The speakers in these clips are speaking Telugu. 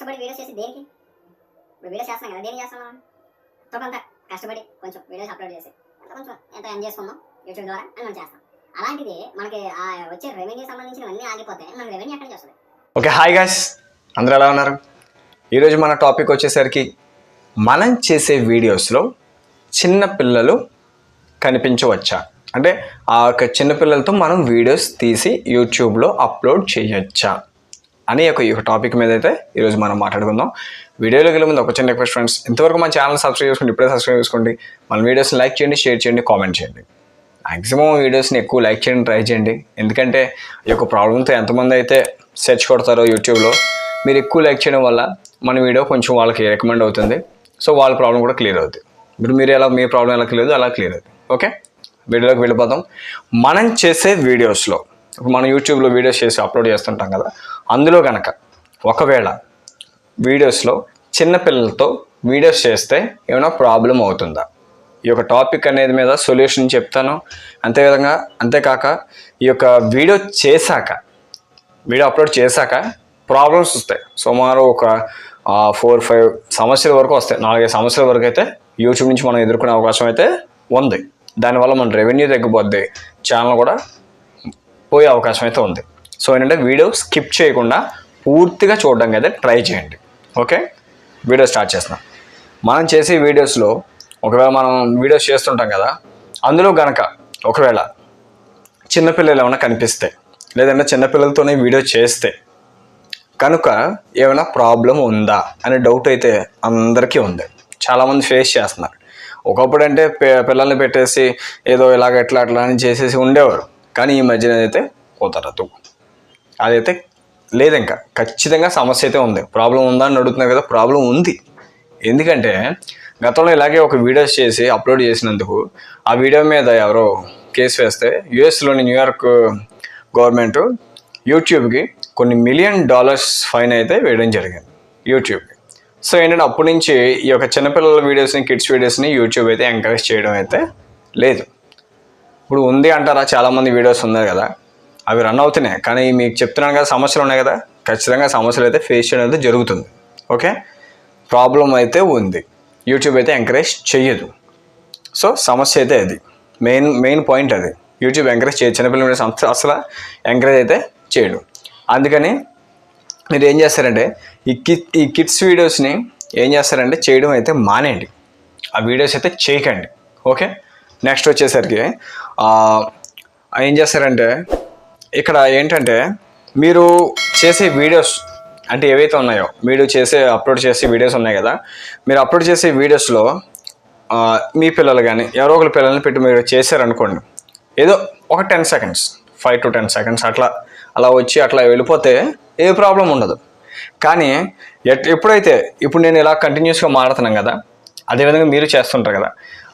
కష్టపడి వీడియోస్ చేసి దేనికి? ఇప్పుడు వీడియోస్ చేస్తున్నాం కదా దేనికి చేస్తున్నాం మనం? ఎంతో కొంత కష్టపడి కొంచెం వీడియోస్ అప్లోడ్ చేసి కొంచెం ఎంత ఎన్ చేసుకుందాం యూట్యూబ్ ద్వారా అని మనం చేస్తాం. అలాంటిది మనకి ఆ వచ్చే రెవెన్యూ సంబంధించినవన్నీ ఆగిపోతే మన రెవెన్యూ ఎక్కడి నుంచి వస్తుంది? ఓకే హాయ్ గాయస్ అందరూ ఎలా ఉన్నారు? ఈరోజు మన టాపిక్ వచ్చేసరికి మనం చేసే వీడియోస్లో చిన్న పిల్లలు కనిపించవచ్చా? అంటే ఆ యొక్క చిన్నపిల్లలతో మనం వీడియోస్ తీసి యూట్యూబ్లో అప్లోడ్ చేయొచ్చా? అని ఒక ఈ టాపిక్ మీద అయితే ఈరోజు మనం మాట్లాడుకుందాం. వీడియోలోకి వెళ్ళే ముందు ఒక చిన్న రిక్వెస్ట్ ఫ్రెండ్స్ ఇంతవరకు మన ఛానల్ సబ్స్క్రైబ్ చేసుకోండి ఇప్పుడే సబ్స్క్రైబ్ చేసుకోండి. మన వీడియోస్ని లైక్ చేయండి షేర్ చేయండి కామెంట్ చేయండి. మ్యాక్సిమం వీడియోస్ని ఎక్కువ లైక్ చేయండి ట్రై చేయండి. ఎందుకంటే ఈ యొక్క ప్రాబ్లంతో ఎంతమంది అయితే సెర్చ్ కొడతారో యూట్యూబ్లో మీరు ఎక్కువ లైక్ చేయడం వల్ల మన వీడియో కొంచెం వాళ్ళకి రికమెండ్ అవుతుంది. సో వాళ్ళ ప్రాబ్లం కూడా క్లియర్ అవుతుంది ఇప్పుడు మీరు ఎలా మీ ప్రాబ్లం ఎలా క్లియర్ అలా క్లియర్ అవుతుంది ఓకే వీడియోలోకి వెళ్ళిపోతాం మనం చేసే వీడియోస్లో ఇప్పుడు మనం యూట్యూబ్లో వీడియోస్ చేసి అప్లోడ్ చేస్తుంటాం కదా అందులో కనుక ఒకవేళ వీడియోస్లో చిన్నపిల్లలతో వీడియోస్ చేస్తే ఏమైనా ప్రాబ్లం అవుతుందా? ఈ యొక్క టాపిక్ అనేది మీద సొల్యూషన్ చెప్తాను. అంతేవిధంగా అంతేకాక ఈ యొక్క వీడియో చేశాక వీడియో అప్లోడ్ చేశాక ప్రాబ్లమ్స్ వస్తాయి. సుమారు ఒక ఫోర్ ఫైవ్ సమస్యల వరకు వస్తాయి. నాలుగైదు సమస్యల వరకు అయితే యూట్యూబ్ నుంచి మనం ఎదుర్కొనే అవకాశం అయితే ఉంది. దానివల్ల మన రెవెన్యూ తగ్గిపోద్ది. ఛానల్ కూడా పోయే అవకాశం అయితే ఉంది. సో ఏంటంటే వీడియో స్కిప్ చేయకుండా పూర్తిగా చూడడానికి అయితే ట్రై చేయండి. ఓకే? వీడియో స్టార్ట్ చేస్తున్నాం. మనం చేసే వీడియోస్లో ఒకవేళ మనం వీడియోస్ చేస్తుంటాం కదా అందులో గనక ఒకవేళ చిన్నపిల్లలు ఏమైనా కనిపిస్తే లేదంటే చిన్నపిల్లలతోనే వీడియో చేస్తే కనుక ఏమైనా ప్రాబ్లం ఉందా అనే డౌట్ అయితే అందరికీ ఉంది. చాలామంది ఫేస్ చేస్తున్నారు. ఒకప్పుడు అంటే పిల్లల్ని పెట్టేసి ఏదో ఇలాగ ఎట్లా అట్లా అని చేసేసి ఉండేవారు. కానీ ఈ మధ్యన అయితే కుదరదు అదైతే లేదు ఇంకా ఖచ్చితంగా సమస్య అయితే ఉంది. ప్రాబ్లం ఉందా అని అడుగుతున్నారు కదా ప్రాబ్లం ఉంది. ఎందుకంటే గతంలో ఇలాగే ఒక వీడియోస్ చేసి అప్లోడ్ చేసినందుకు ఆ వీడియో మీద ఎవరో కేసు వేస్తే యుఎస్లోని న్యూయార్క్ గవర్నమెంట్ యూట్యూబ్కి కొన్ని మిలియన్ డాలర్స్ ఫైన్ అయితే వేయడం జరిగింది. యూట్యూబ్కి. సో ఏంటంటే అప్పటి నుంచి ఈ యొక్క చిన్నపిల్లల వీడియోస్ని కిడ్స్ వీడియోస్ని యూట్యూబ్ అయితే ఎంకరేజ్ చేయడం అయితే లేదు. ఇప్పుడు ఉంది అంటారా? చాలామంది వీడియోస్ ఉన్నాయి కదా. అవి రన్ అవుతున్నాయి. కానీ మీకు చెప్తున్నాను కదా సమస్యలు ఉన్నాయి కదా. ఖచ్చితంగా సమస్యలు అయితే ఫేస్ చేయడం అయితే జరుగుతుంది. ఓకే? ప్రాబ్లం అయితే ఉంది. యూట్యూబ్ అయితే ఎంకరేజ్ చేయదు సో సమస్య అయితే అది. మెయిన్ మెయిన్ పాయింట్ అది. యూట్యూబ్ ఎంకరేజ్ చేయదు చిన్నపిల్లలు సంస్థ అసలు ఎంకరేజ్ అయితే చేయడు అందుకని మీరు ఏం చేస్తారంటే ఈ కి ఈ కిడ్స్ వీడియోస్ని ఏం చేస్తారంటే చేయడం అయితే మానేయండి. ఆ వీడియోస్ అయితే చేయకండి. ఓకే? నెక్స్ట్ వచ్చేసరికి ఏం చేస్తారంటే ఇక్కడ ఏంటంటే మీరు చేసే వీడియోస్ అంటే ఏవైతే ఉన్నాయో మీరు చేసే అప్లోడ్ చేసే వీడియోస్ ఉన్నాయి కదా మీరు అప్లోడ్ చేసే వీడియోస్లో మీ పిల్లలు కానీ ఎవరో ఒకరి పిల్లల్ని పెట్టి మీరు చేశారనుకోండి ఏదో ఒక ten seconds five to ten seconds అట్లా అలా వచ్చి అట్లా వెళ్ళిపోతే ఏ ప్రాబ్లం ఉండదు. కానీ ఎట్ ఎప్పుడైతే ఇప్పుడు నేను ఇలా కంటిన్యూస్గా మాడుతున్నాను కదా అదేవిధంగా మీరు చేస్తుంటారు కదా.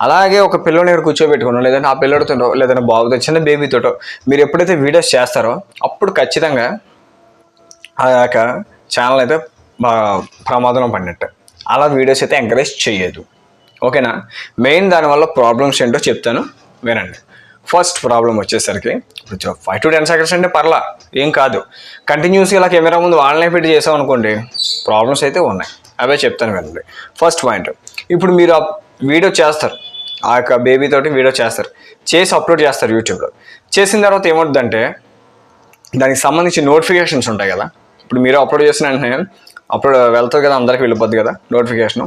అలాగే ఒక పిల్లని ఇక్కడ కూర్చోబెట్టుకున్నాం లేదంటే ఆ పిల్లడితో లేదంటే బాబుతో చిన్న బేబీతోటో మీరు ఎప్పుడైతే వీడియోస్ చేస్తారో అప్పుడు ఖచ్చితంగా ఆ యొక్క ఛానల్ అయితే ప్రమాదంలో పడినట్టు. అలా వీడియోస్ అయితే ఎంకరేజ్ చేయదు ఓకేనా? మెయిన్ దానివల్ల ప్రాబ్లమ్స్ ఏంటో చెప్తాను వినండి. ఫస్ట్ ప్రాబ్లం వచ్చేసరికి ఇప్పుడు ఫైవ్ టు టెన్ సెకండ్స్ అంటే పర్లా ఏం కాదు. కంటిన్యూస్గా ఇలా కెమెరా ముందు వాళ్ళనే పెట్టి చేసాం అనుకోండి ప్రాబ్లమ్స్ అయితే ఉన్నాయి. అవే చెప్తాను వినండి. ఫస్ట్ పాయింట్ ఇప్పుడు మీరు ఆ వీడియో చేస్తారు. ఆ యొక్క బేబీతోటి వీడియో చేస్తారు. చేసి అప్లోడ్ చేస్తారు యూట్యూబ్లో చేసిన తర్వాత ఏమవుతుందంటే దానికి సంబంధించి నోటిఫికేషన్స్ ఉంటాయి కదా. ఇప్పుడు మీరు అప్లోడ్ చేసిన వెంటనే అప్లోడ్ వెళ్తుంది కదా అందరికి వెళ్ళిపోద్ది కదా నోటిఫికేషన్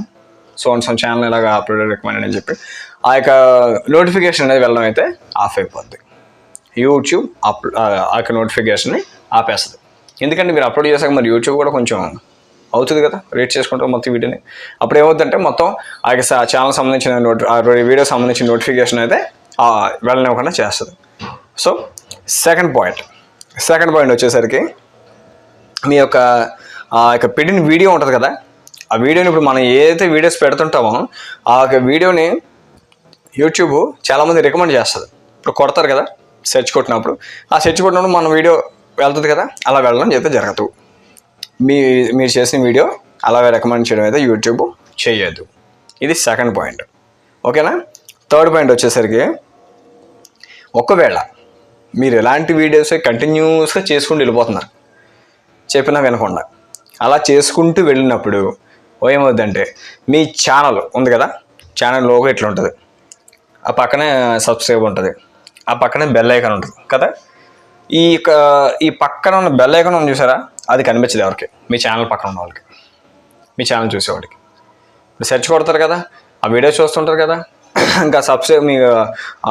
సో అండ్ ఛానల్ ఇలాగ అప్లోడ్ రికమెండ్ అని చెప్పి. ఆ యొక్క నోటిఫికేషన్ అనేది వెళ్ళడం అయితే ఆఫ్ అయిపోద్ది. యూట్యూబ్ అప్ ఆ యొక్క నోటిఫికేషన్ని ఆపేస్తుంది. ఎందుకంటే మీరు అప్లోడ్ చేశాక మరి యూట్యూబ్ కూడా కొంచెం అవుతుంది కదా రేట్ చేసుకుంటాం మొత్తం వీడియోని. అప్పుడు ఏమవుతుందంటే మొత్తం ఆ యొక్క ఛానల్ సంబంధించిన నోటి ఆ వీడియో సంబంధించిన నోటిఫికేషన్ అయితే వెళ్ళనివ్వకుండా చేస్తుంది. So second point second point వచ్చేసరికి మీ యొక్క ఆ యొక్క పెట్టిన వీడియో ఉంటుంది కదా ఆ వీడియోని ఇప్పుడు మనం ఏదైతే వీడియోస్ పెడుతుంటామో ఆ యొక్క వీడియోని యూట్యూబ్ చాలామంది రికమెండ్ చేస్తుంది. ఇప్పుడు కొడతారు కదా సెర్చ్ కొట్టినప్పుడు. ఆ సెర్చ్ కొట్టినప్పుడు మన వీడియో వెళ్తుంది కదా అలా వెళ్ళడం చెప్తే జరగదు మీ మీరు చేసిన వీడియో అలా రికమెండ్ చేయడం అయితే యూట్యూబ్ చేయదు ఇది సెకండ్ పాయింట్ ఓకేనా థర్డ్ పాయింట్ వచ్చేసరికి ఒకవేళ మీరు ఎలాంటి వీడియోస్ కంటిన్యూస్గా చేసుకుంటూ వెళ్ళిపోతున్నారు చెప్పినా వినకుండా అలా చేసుకుంటూ వెళ్ళినప్పుడు ఏమవుద్దంటే మీ ఛానల్ ఉంది కదా? ఛానల్ లోగో ఇట్లా ఉంటుంది ఆ పక్కనే సబ్స్క్రైబ్ ఉంటుంది. ఆ పక్కనే బెల్ ఐకాన్ ఉంటుంది కదా? ఈ క- ఈ పక్కన ఉన్న బెల్ ఐకాన్ ఉంది చూసారా? అది కనిపించదు ఎవరికి. మీ ఛానల్ పక్కన ఉన్న వాళ్ళకి. మీ ఛానల్ చూసేవాడికి. ఇప్పుడు సెర్చ్ కొడతారు కదా ఆ వీడియో చూస్తుంటారు కదా ఇంకా సబ్స్క్రైబ్ మీ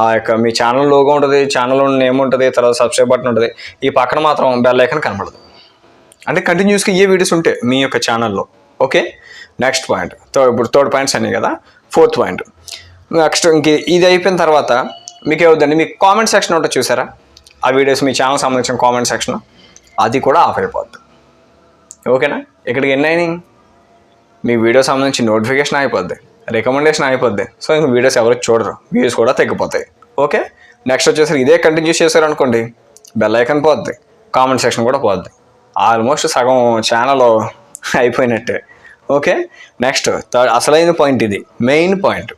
ఆ యొక్క మీ ఛానల్ లోగో ఉంటుంది ఛానల్ నేమ్ ఉంటుంది తర్వాత సబ్స్క్రైబ్ బటన్ ఉంటుంది ఈ పక్కన మాత్రం బెల్ ఐకన్ కనబడదు. అంటే కంటిన్యూస్గా ఏ వీడియోస్ ఉంటాయి మీ యొక్క ఛానల్లో ఓకే నెక్స్ట్ పాయింట్ థర్డ్ ఇప్పుడు థర్డ్ పాయింట్స్ అన్నీ కదా. ఫోర్త్ పాయింట్ నెక్స్ట్ ఇంక ఇది అయిపోయిన తర్వాత మీకు ఏమవుతుందండి మీకు కామెంట్ సెక్షన్ ఉంటుంది చూసారా? ఆ వీడియోస్ మీ ఛానల్ సంబంధించిన కామెంట్ సెక్షన్ అది కూడా ఆఫ్ అయిపోద్ది. ఓకేనా? ఇక్కడికి ఎన్ని అయినాయి? మీ వీడియో సంబంధించి నోటిఫికేషన్ అయిపోద్ది రికమెండేషన్ అయిపోద్ది సో ఇంక వీడియోస్ ఎవరు చూడరు వ్యూస్ కూడా తగ్గిపోతాయి. ఓకే? నెక్స్ట్ వచ్చేసరికి ఇదే కంటిన్యూ చేశారనుకోండి బెల్ ఐకన్ పోద్ది కామెంట్ సెక్షన్ కూడా పోద్ది. ఆల్మోస్ట్ సగం ఛానల్ అయిపోయినట్టే. ఓకే? నెక్స్ట్ థర్డ్ అసలైన పాయింట్ ఇది మెయిన్ పాయింట్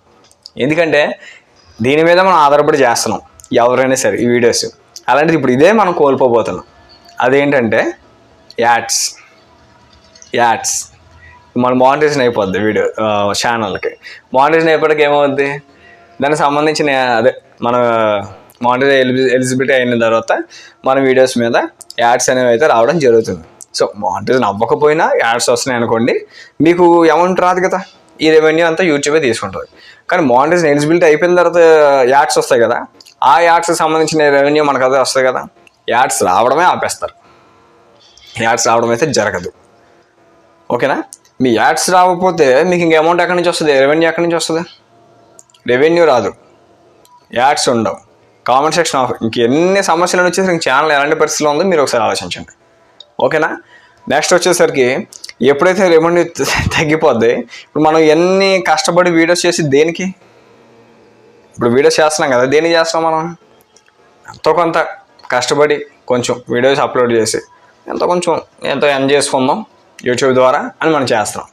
ఎందుకంటే దీని మీద మనం ఆధారపడి చేస్తున్నాం ఎవరైనా సరే ఈ వీడియోస్ అలాంటిది ఇప్పుడు ఇదే మనం కోల్పోబోతున్నాం. అదేంటంటే యాడ్స్ యాడ్స్. మన మానిటైజేషన్ అయిపోద్ది వీడియో ఛానల్కి మానిటైజేషన్ అయిపోయాక ఏమవుద్ది? దానికి సంబంధించిన అదే మన మానిటైజ్ ఎలిజిబిలిటీ అయిన తర్వాత మన వీడియోస్ మీద యాడ్స్ అనేవి అయితే రావడం జరుగుతుంది. సో మానిటైజేషన్ అవ్వకపోయినా యాడ్స్ వస్తున్నాయి అనుకోండి మీకు అమౌంట్ రాదు కదా. ఈ రెవెన్యూ అంతా యూట్యూబే తీసుకుంటుంది. కానీ మానిటైజేషన్ ఎలిజిబిలిటీ అయిపోయిన తర్వాత యాడ్స్ వస్తాయి కదా. ఆ యాడ్స్కి సంబంధించిన రెవెన్యూ మనకు అదే వస్తాయి కదా. యాడ్స్ రావడమే ఆపేస్తారు. యాడ్స్ రావడం అయితే జరగదు. ఓకేనా? మీ యాడ్స్ రాకపోతే మీకు ఇంక అమౌంట్ ఎక్కడి నుంచి వస్తుంది? రెవెన్యూ ఎక్కడి నుంచి వస్తుంది? రెవెన్యూ రాదు. యాడ్స్ ఉండవు. కామెంట్ సెక్షన్ ఆఫ్ ఇంక ఎన్ని సమస్యలు వచ్చేసరికి ఇంక ఛానల్ ఎలాంటి పరిస్థితిలో ఉందో మీరు ఒకసారి ఆలోచించండి. ఓకేనా? నెక్స్ట్ వచ్చేసరికి ఎప్పుడైతే రెవెన్యూ తగ్గిపోద్ది ఇప్పుడు మనం ఎన్ని కష్టపడి వీడియోస్ చేసి దేనికి? ఇప్పుడు వీడియోస్ చేస్తున్నాం కదా దేనికి చేస్తున్నాం మనం? ఎంతో కొంత కష్టపడి కొంచెం వీడియోస్ అప్లోడ్ చేసి ఎంతో కొంచెం ఎంతో ఎంజాయ్ చేసుకుందాం. యూట్యూబ్ ద్వారా అని మనం చేస్తున్నాం.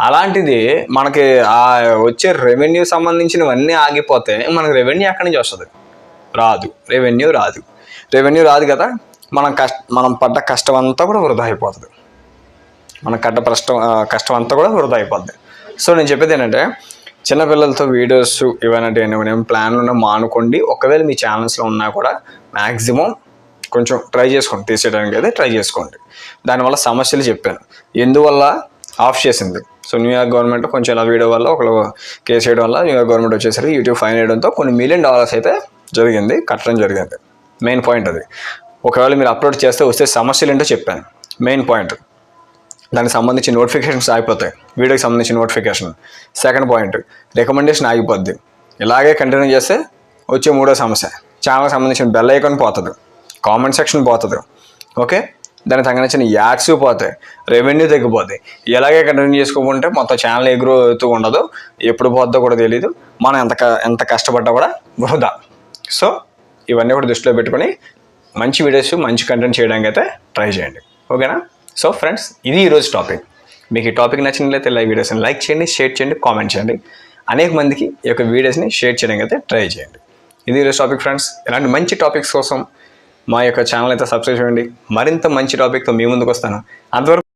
అలాంటిది మనకి ఆ వచ్చే రెవెన్యూ సంబంధించినవన్నీ ఆగిపోతే మనకి రెవెన్యూ ఎక్కడి నుంచి వస్తుంది? రాదు. రెవెన్యూ రాదు. రెవెన్యూ రాదు కదా? మనం కష్ట మనం పడ్డ కష్టం అంతా కూడా వృధా అయిపోతుంది. మనం కట్ట కష్టం కష్టం అంతా కూడా వృధా అయిపోద్ది. సో నేను చెప్పేది ఏంటంటే చిన్నపిల్లలతో వీడియోస్ ఇవన్నీ ఏమైనా ప్లాన్లు ఉన్నా మానుకోండి. ఒకవేళ మీ ఛానల్స్లో ఉన్నా కూడా మ్యాక్సిమం కొంచెం ట్రై చేసుకోండి తీసేయడానికి అయితే ట్రై చేసుకోండి. దానివల్ల సమస్యలు చెప్పాను. ఎందువల్ల ఆఫ్ చేసింది? సో న్యూయార్క్ గవర్నమెంట్ కొంచెం ఇలా వీడియో వల్ల ఒకళ్ళు కేసు చేయడం వల్ల న్యూయార్క్ గవర్నమెంట్ వచ్చేసరికి యూట్యూబ్ ఫైన్ వేయడంతో కొన్ని మిలియన్ డాలర్స్ అయితే జరిగింది కట్టడం జరిగింది. మెయిన్ పాయింట్ అది. ఒకవేళ మీరు అప్లోడ్ చేస్తే వస్తే సమస్యలు ఏంటో చెప్పాను. మెయిన్ పాయింట్ దానికి సంబంధించి నోటిఫికేషన్స్ ఆగిపోతాయి. వీడియోకి సంబంధించిన నోటిఫికేషన్ సెకండ్ పాయింట్ రికమెండేషన్ ఆగిపోద్ది. ఇలాగే కంటిన్యూ చేస్తే వచ్చే మూడో సమస్య. ఛానల్కి సంబంధించిన బెల్ ఐకాన్ పోతుంది. కామెంట్ సెక్షన్ పోతుంది. ఓకే? దానికి సంబంధించిన యాడ్స్ పోతాయి. రెవెన్యూ తగ్గిపోతాయి ఎలాగే కంటిన్యూ చేసుకోకుంటే మొత్తం ఛానల్ ఏ అవుతూ ఉండదు. ఎప్పుడు పోద్దో కూడా తెలియదు మనం ఎంత ఎంత కష్టపడ్డా కూడా వృధా. సో ఇవన్నీ కూడా దృష్టిలో పెట్టుకొని మంచి వీడియోస్ మంచి కంటెంట్ చేయడానికి అయితే ట్రై చేయండి. ఓకేనా? సో ఫ్రెండ్స్ ఇది ఈరోజు టాపిక్. మీకు ఈ టాపిక్ నచ్చినట్లయితే లైక్ వీడియోస్ని లైక్ చేయండి షేర్ చేయండి కామెంట్ చేయండి. అనేక మందికి ఈ యొక్క వీడియోస్ని షేర్ చేయడానికి అయితే ట్రై చేయండి. ఇది ఈరోజు టాపిక్ ఫ్రెండ్స్. ఇలాంటి మంచి టాపిక్స్ కోసం మా యొక్క ఛానల్ అయితే సబ్స్క్రైబ్ చేయండి. మరింత మంచి టాపిక్తో మీ ముందుకు వస్తాను. అంతవరకు